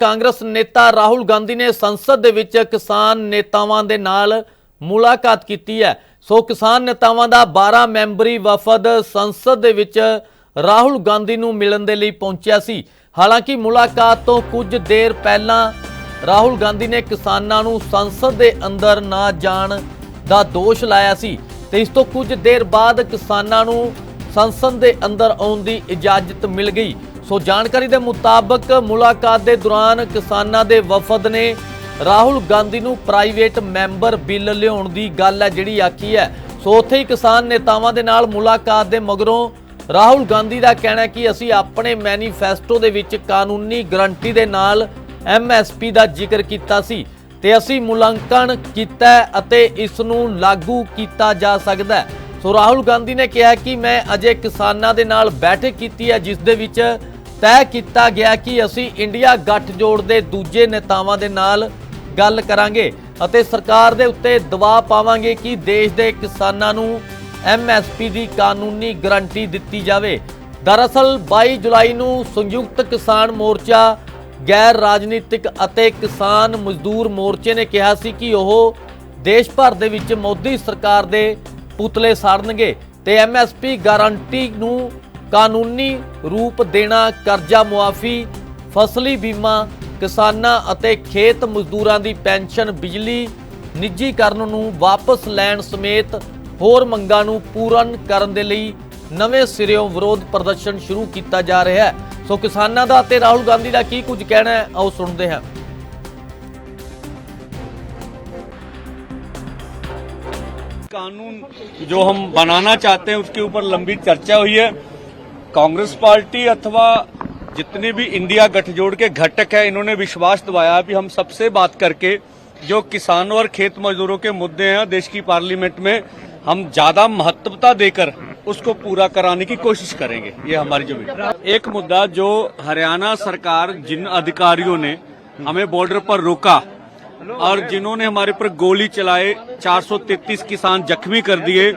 ਕਾਂਗਰਸ ਨੇਤਾ ਰਾਹੁਲ ਗਾਂਧੀ ਨੇ ਸੰਸਦ ਦੇ ਵਿੱਚ ਕਿਸਾਨ ਨੇਤਾਵਾਂ ਦੇ ਨਾਲ ਮੁਲਾਕਾਤ ਕੀਤੀ ਹੈ। ਸੋ ਕਿਸਾਨ ਨੇਤਾਵਾਂ ਦਾ 12 ਮੈਂਬਰੀ ਵਫਦ ਸੰਸਦ ਦੇ ਵਿੱਚ ਰਾਹੁਲ ਗਾਂਧੀ ਨੂੰ ਮਿਲਣ ਦੇ ਲਈ ਪਹੁੰਚਿਆ ਸੀ। ਹਾਲਾਂਕਿ ਮੁਲਾਕਾਤ ਤੋਂ ਕੁਝ ਦੇਰ ਪਹਿਲਾਂ ਰਾਹੁਲ ਗਾਂਧੀ ਨੇ ਕਿਸਾਨਾਂ ਨੂੰ ਸੰਸਦ ਦੇ ਅੰਦਰ ਨਾ ਜਾਣ ਦਾ ਦੋਸ਼ ਲਾਇਆ ਸੀ ਤੇ ਇਸ ਤੋਂ ਕੁਝ ਦੇਰ ਬਾਅਦ ਕਿਸਾਨਾਂ ਨੂੰ ਸੰਸਦ ਦੇ ਅੰਦਰ ਆਉਣ ਦੀ ਇਜਾਜ਼ਤ ਮਿਲ ਗਈ। ਸੋ ਜਾਣਕਾਰੀ ਦੇ ਮੁਤਾਬਕ ਮੁਲਾਕਾਤ ਦੇ ਦੌਰਾਨ ਕਿਸਾਨਾਂ ਦੇ ਵਫਦ ਨੇ ਰਾਹੁਲ ਗਾਂਧੀ ਨੂੰ ਪ੍ਰਾਈਵੇਟ ਮੈਂਬਰ ਬਿੱਲ ਲਿਆਉਣ ਦੀ ਗੱਲ ਹੈ, ਜਿਹੜੀ ਆਖੀ ਹੈ। ਸੋ ਉੱਥੇ ਹੀ ਕਿਸਾਨ ਨੇਤਾਵਾਂ ਦੇ ਨਾਲ ਮੁਲਾਕਾਤ ਦੇ ਮਗਰੋਂ ਰਾਹੁਲ ਗਾਂਧੀ ਦਾ ਕਹਿਣਾ ਕਿ ਅਸੀਂ ਆਪਣੇ ਮੈਨੀਫੈਸਟੋ ਦੇ ਵਿੱਚ ਕਾਨੂੰਨੀ ਗਰੰਟੀ ਦੇ ਨਾਲ ਐਮਐਸਪੀ ਦਾ ਜ਼ਿਕਰ ਕੀਤਾ ਸੀ ਤੇ ਅਸੀਂ ਮੁਲਾਂਕਣ ਕੀਤਾ ਅਤੇ ਇਸ ਨੂੰ ਲਾਗੂ ਕੀਤਾ ਜਾ ਸਕਦਾ ਸੋ ਰਾਹੁਲ ਗਾਂਧੀ ਨੇ ਕਿਹਾ ਕਿ ਮੈਂ ਅਜੇ ਕਿਸਾਨਾਂ ਦੇ ਨਾਲ ਬੈਠਕ ਕੀਤੀ ਹੈ, ਜਿਸ ਦੇ ਵਿੱਚ ਤੈਅ ਕੀਤਾ ਗਿਆ ਕਿ ਅਸੀਂ ਇੰਡੀਆ ਗੱਠਜੋੜ ਦੇ ਦੂਜੇ ਨੇਤਾਵਾਂ ਦੇ ਨਾਲ ਗੱਲ ਕਰਾਂਗੇ ਅਤੇ ਸਰਕਾਰ ਦੇ ਉੱਤੇ ਦਬਾਅ ਪਾਵਾਂਗੇ ਕਿ ਦੇਸ਼ ਦੇ ਕਿਸਾਨਾਂ ਨੂੰ ਐਮਐਸਪੀ ਦੀ ਕਾਨੂੰਨੀ ਗਰੰਟੀ ਦਿੱਤੀ ਜਾਵੇ। ਦਰਅਸਲ 22 ਜੁਲਾਈ ਨੂੰ ਸੰਯੁਕਤ ਕਿਸਾਨ ਮੋਰਚਾ, ਗੈਰ ਰਾਜਨੀਤਿਕ ਅਤੇ ਕਿਸਾਨ ਮਜ਼ਦੂਰ ਮੋਰਚੇ ਨੇ ਕਿਹਾ ਸੀ ਕਿ ਉਹ ਦੇਸ਼ ਭਰ ਦੇ ਵਿੱਚ ਮੋਦੀ ਸਰਕਾਰ ਦੇ ਪੁਤਲੇ ਸਾੜਨਗੇ ਤੇ ਐਮਐਸਪੀ ਗਾਰੰਟੀ ਨੂੰ ਕਾਨੂੰਨੀ ਰੂਪ ਦੇਣਾ ਕਰਜ਼ਾ ਮੁਆਫੀ ਫਸਲੀ ਬੀਮਾ ਕਿਸਾਨਾਂ ਅਤੇ ਖੇਤ ਮਜ਼ਦੂਰਾਂ ਦੀ ਪੈਨਸ਼ਨ ਬਿਜਲੀ ਨਿੱਜੀਕਰਨ ਨੂੰ ਵਾਪਸ ਲੈਣ ਸਮੇਤ ਹੋਰ ਮੰਗਾਂ ਨੂੰ ਪੂਰਨ ਕਰਨ ਦੇ ਲਈ ਨਵੇਂ ਸਿਰਿਓਂ ਵਿਰੋਧ ਪ੍ਰਦਰਸ਼ਨ ਸ਼ੁਰੂ ਕੀਤਾ ਜਾ ਰਿਹਾ ਹੈ ਸੋ ਕਿਸਾਨਾਂ ਦਾ ਤੇ ਰਾਹੁਲ ਗਾਂਧੀ ਦਾ ਕੀ ਕੁਝ ਕਹਿਣਾ ਹੈ ਆਓ ਸੁਣਦੇ ਹਾਂ कानून जो हम बनाना चाहते हैं उसके ऊपर लंबी चर्चा हुई है कांग्रेस पार्टी अथवा जितने भी इंडिया गठजोड़ के घटक है, इन्होंने विश्वास दवाया कि हम सबसे बात करके जो किसानों और खेत मजदूरों के मुद्दे हैं देश की पार्लियामेंट में, हम ज़्यादा महत्वता देकर उसको पूरा कराने की कोशिश करेंगे। ये हमारी जो एक मुद्दा जो हरियाणा सरकार जिन अधिकारियों ने हमें बॉर्डर पर रोका और जिन्होंने हमारे पर गोली चलाए 433 किसान जख्मी कर दिए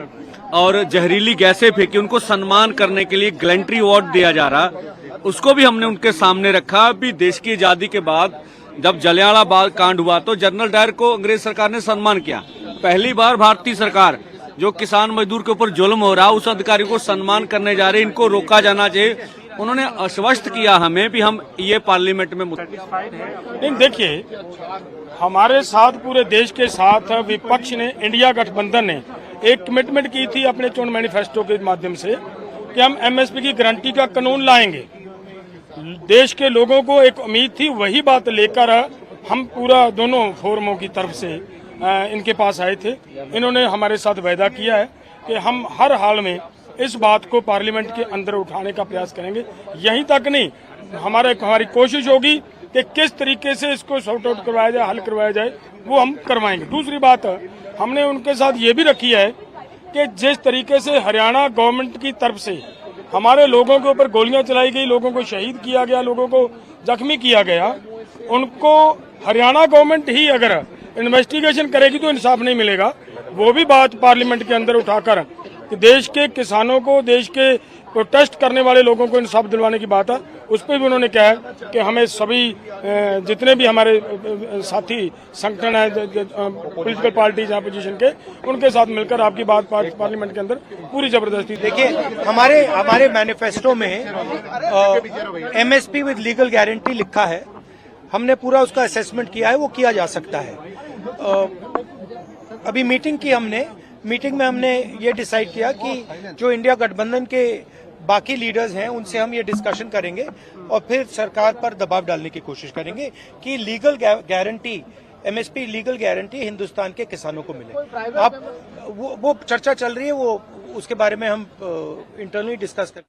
और जहरीली गैसें फेंकी, उनको सम्मान करने के लिए ग्लेंट्री अवार्ड दिया जा रहा। उसको भी हमने उनके सामने रखा। भी देश की आज़ादी के बाद जब जलियांवाला बाग कांड हुआ तो जनरल डायर को अंग्रेज़ सरकार ने सम्मान किया। पहली बार भारतीय सरकार, जो किसान मजदूर के ऊपर जुल्म हो रहा, उस अधिकारी को सम्मान करने जा रहे, इनको रोका जाना चाहिए। उन्होंने आश्वस्त किया हमें भी हम ये पार्लियामेंट में नहीं, देखिए, हमारे साथ, पूरे देश के साथ विपक्ष ने, इंडिया गठबंधन ने एक कमिटमेंट की थी अपने चुनाव मैनिफेस्टो के माध्यम से कि हम एमएसपी की गारंटी का कानून लाएँगे। देश के लोगों को एक उम्मीद थी, वही बात लेकर हम पूरा दोनों फोरमों की तरफ़ से इनके पास आए थे। इन्होंने हमारे साथ वायदा किया है कि हम हर हाल में इस बात को पार्लियामेंट के अंदर उठाने का प्रयास करेंगे। यहीं तक नहीं, हमारे, हमारी कोशिश होगी कि किस तरीके से इसको सॉर्ट आउट करवाया जाए, हल करवाया जाए, वो हम करवाएँगे। दूसरी बात हमने उनके साथ ये भी रखी है कि जिस तरीके से हरियाणा गवर्नमेंट की तरफ़ से हमारे लोगों के ऊपर गोलियाँ चलाई गई, लोगों को शहीद किया गया, लोगों को जख्मी किया गया, उनको हरियाणा गवर्नमेंट ही अगर इन्वेस्टिगेशन करेगी तो इंसाफ नहीं मिलेगा। वो भी बात पार्लियामेंट के अंदर उठाकर कि देश के किसानों को, देश के प्रोटेस्ट करने वाले लोगों को इंसाफ दिलवाने की बात है। उस पर भी उन्होंने कहा कि हमें सभी जितने भी हमारे साथी, संगठन है पोलिटिकल पार्टीज़ हैं अपोजिशन के, उनके साथ मिलकर आपकी बात पार्लियामेंट के अंदर पूरी ज़बरदस्ती देखिए, हमारे हमारे मैनिफेस्टो में एमएसपी विद लीगल गारंटी लिखा है। हमने पूरा उसका असेसमेंट किया है, वो किया जा सकता है। अभी मीटिंग की हमने मीटिंग में हमने ये डिसाइड किया कि जो इंडिया गठबंधन के बाकी लीडर्स हैं उनसे हम ये डिस्कशन करेंगे और फिर सरकार पर दबाव डालने की कोशिश करेंगे कि legal guarantee MSP legal guarantee Hindustan के किसानों को मिले। आप वो वो चर्चा चल रही है वो उसके बारे में हम इंटरनली डिस्कस करें